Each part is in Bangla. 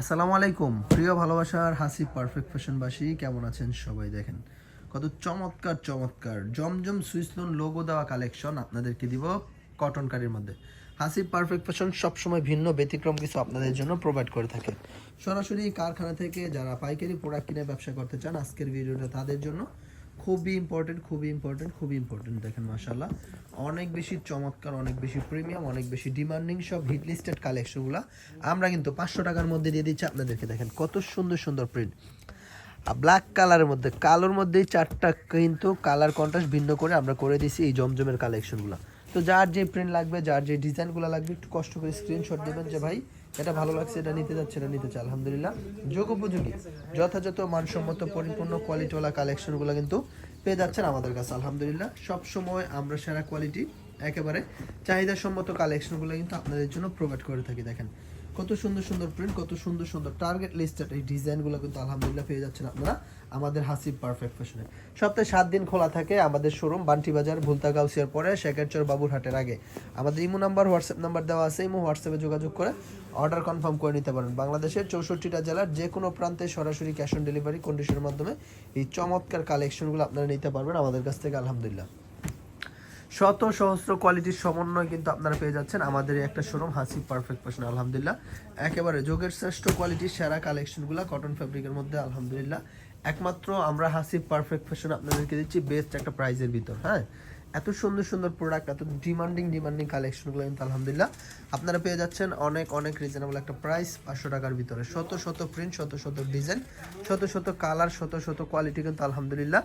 আসসালামু আলাইকুম। প্রিয় ভালোবাসার হাসি পারফেক্ট ফ্যাশনবাসী কেমন আছেন সবাই দেখেন? কত চমৎকার চমৎকার, জমজম সুইসলুন লোগো দেওয়া কালেকশন আপনাদেরকে দিব কটন কারির মধ্যে। হাসি পারফেক্ট ফ্যাশন সবসময় ভিন্ন, ব্যতিক্রম কিছু আপনাদের জন্য প্রোভাইড করে থাকে। সরাসরি কারখানা থেকে যারা পাইকারি প্রোডাক্ট কিনে ব্যবসা করতে চান, আজকের ভিডিওটা তাদের জন্য। খুবই ইম্পর্টেন্ট খুবই ইম্পর্টেন্ট খুবই ইম্পর্টেন্ট দেখেন মাশাল্লাহ অনেক বেশি চমৎকার, অনেক বেশি প্রিমিয়াম অনেক বেশি ডিমান্ডিং সব হিট লিস্টেড কালেকশনগুলো আমরা কিন্তু পাঁচশো টাকার মধ্যে দিয়ে দিচ্ছি, আপনাদেরকে দেখেন কত সুন্দর সুন্দর প্রিন্ট আর ব্ল্যাক কালারের মধ্যে, কালোর মধ্যেই চারটা কিন্তু কালার কন্ট্রাস্ট ভিন্ন করে আমরা করে দিছি এই জমজমের কালেকশনগুলো তো যার যে প্রিন্ট লাগবে, যার যে ডিজাইনগুলো লাগবে, একটু কষ্ট করে স্ক্রিনশট দেবেন যে ভাই এটা ভালো লাগছে, এটা নিতে যাচ্ছে, এটা নিতে চাই আলহামদুলিল্লাহ। যোগ উপযোগী, যথাযথ মানসম্মত, পরিপূর্ণ কোয়ালিটিওয়ালা কালেকশনগুলো কিন্তু পেয়ে যাচ্ছেন আমাদের কাছে, আলহামদুলিল্লাহ। সবসময় আমরা সেরা কোয়ালিটি একেবারে চাহিদাসম্মত কালেকশনগুলো কিন্তু আপনাদের জন্য প্রোভাইড করে থাকি, দেখেন। কত সুন্দর সুন্দর প্রিন্ট কত সুন্দর সুন্দর টার্গেট লিস্টেড এই ডিজাইনগুলো কিন্তু আলহামদুলিল্লাহ পেয়ে যাচ্ছেন আপনারা আমাদের হাসিব পারফেক্ট ফ্যাশনে সপ্তাহে সাত দিন খোলা থাকে আমাদের শোরুম বান্টি বাজার ভুলতা গাউসিয়ার পরে শেখারচর বাবুরহাটের আগে। আমাদের ইমো নাম্বার, হোয়াটসঅ্যাপ নাম্বার দেওয়া আছে, ইমো, হোয়াটসঅ্যাপে যোগাযোগ করে অর্ডার কনফার্ম করে নিতে পারেন। বাংলাদেশের চৌষট্টিটা জেলার যে কোনো প্রান্তে সরাসরি ক্যাশ অন ডেলিভারি কন্ডিশনের মাধ্যমে এই চমৎকার কালেকশনগুলো আপনারা নিতে পারবেন আমাদের কাছ থেকে, আলহামদুলিল্লাহ। শত সহস্র কোয়ালিটির সমন্বয় কিন্তু আপনারা পেয়ে যাচ্ছেন আমাদের একটা শোরুম হাসি পারফেক্ট পার্সন আলহামদুলিল্লাহ। একেবারে যোগের শ্রেষ্ঠ কোয়ালিটির সেরা কালেকশনগুলো কটন ফ্যাব্রিকের মধ্যে, আলহামদুলিল্লাহ। একমাত্র আমরা হাসি পারফেক্ট ফ্যাশন আপনাদেরকে দিচ্ছি বেস্ট একটা প্রাইজের ভিতর হ্যাঁ? এত সুন্দর সুন্দর প্রোডাক্ট এত ডিমান্ডিং ডিমান্ডিং কালেকশনগুলো কিন্তু আলহামদুলিল্লাহ আপনারা পেয়ে যাচ্ছেন অনেক অনেক রিজনেবল একটা প্রাইস পাঁচশো টাকার ভিতরে। শত শত প্রিন্ট শত শত ডিজাইন শত শত কালার শত শত কোয়ালিটি কিন্তু আলহামদুলিল্লাহ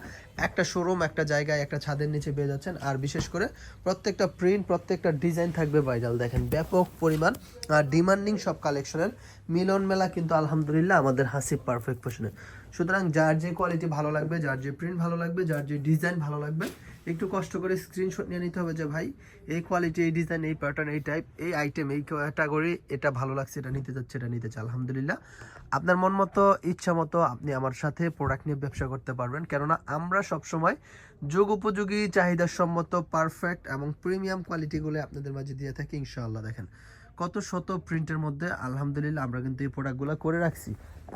একটা শোরুম একটা জায়গায়, একটা ছাদের নিচে পেয়ে যাচ্ছেন। আর বিশেষ করে প্রত্যেকটা প্রিন্ট প্রত্যেকটা ডিজাইন থাকবে ভাইরাল দেখেন ব্যাপক পরিমাণ আর ডিমান্ডিং সব কালেকশনের মিলন মেলা কিন্তু আলহামদুলিল্লাহ আমাদের হাসিব পারফেক্ট ফ্যাশনে সুতরাং যার যে কোয়ালিটি ভালো লাগবে, যার যে প্রিন্ট ভালো লাগবে, যার যে ডিজাইন ভালো লাগবে, একটু কষ্ট করে স্ক্রিনশট নিয়ে নিতে হবে যে, ভাই, এই কোয়ালিটি এই ডিজাইন এই প্যাটার্ন এই টাইপ এই আইটেম এই ক্যাটাগরি এটা ভালো লাগছে, এটা নিতে যাচ্ছে, এটা নিতে চাই আলহামদুলিল্লাহ। আপনার মন মতো, ইচ্ছা মতো আপনি আমার সাথে প্রোডাক্ট নিয়ে ব্যবসা করতে পারবেন। কেননা আমরা সবসময় যোগ উপযোগী চাহিদা সম্মত পারফেক্ট এবং প্রিমিয়াম কোয়ালিটিগুলো আপনাদের মাঝে দিয়ে থাকি, ইনশাআল্লাহ দেখেন। কত শত প্রিন্টের মধ্যে, আলহামদুলিল্লাহ, আমরা কিন্তু এই প্রোডাক্টগুলো করে রাখছি।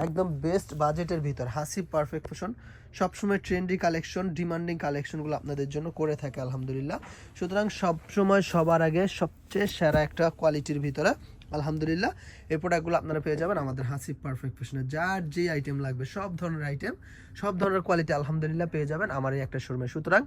একদম বেস্ট বাজেটের ভিতর। হাসি পারফেক্ট ফ্যাশন সবসময় ট্রেন্ডি কালেকশন ডিমান্ডিং কালেকশনগুলো আপনাদের জন্য করে থাকে, আলহামদুলিল্লাহ। সুতরাং সবসময় সবার আগে সবচেয়ে সেরা একটা কোয়ালিটির ভিতরে আলহামদুলিল্লাহ, এই প্রোডাক্টগুলো আপনারা পেয়ে যাবেন আমাদের হাসি পারফেক্ট ফ্যাশনে যার যে আইটেম লাগবে, সব ধরনের আইটেম সব ধরনের কোয়ালিটি আলহামদুলিল্লাহ পেয়ে যাবেন আমার এই একটা শোরুমে সুতরাং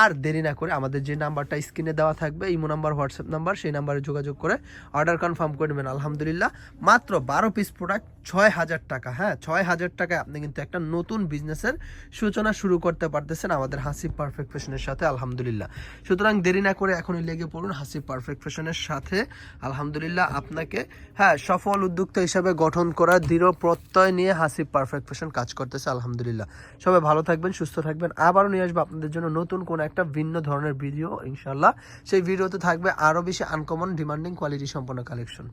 আর দেরি না করে আমাদের যে নাম্বারটা স্ক্রিনে দেওয়া থাকবে, ইমো নাম্বার, হোয়াটসঅ্যাপ নাম্বার, সেই নাম্বারে যোগাযোগ করে অর্ডার কনফার্ম করে নেবেন। আলহামদুলিল্লাহ, মাত্র বারো পিস প্রোডাক্ট ছয় হাজার টাকা হ্যাঁ ছয় হাজার টাকায় আপনি কিন্তু একটা নতুন বিজনেসের সূচনা শুরু করতে পারতেছেন আমাদের হাসি পারফেক্ট ফ্যাশনের সাথে, আলহামদুলিল্লাহ। সুতরাং দেরি না করে এখনই লেগে পড়ুন হাসি পারফেক্ট ফ্যাশনের সাথে। আলহামদুলিল্লাহ আপনাকে হ্যাঁ সফল উদ্যোক্তা হিসাবে গঠন করার দৃঢ় প্রত্যয় নিয়ে হাসি পারফেক্ট ফ্যাশন কাজ করতেছে, আলহামদুলিল্লাহ। সবাই ভালো থাকবেন, সুস্থ থাকবেন। আবারও নিয়ে আসব আপনাদের জন্য নতুন কোন একটা ভিন্ন ধরনের ভিডিও ইনশাল্লাহ সেই ভিডিওতে থাকবে আরও বেশি আনকমন ডিমান্ডিং কোয়ালিটি সম্পন্ন কালেকশন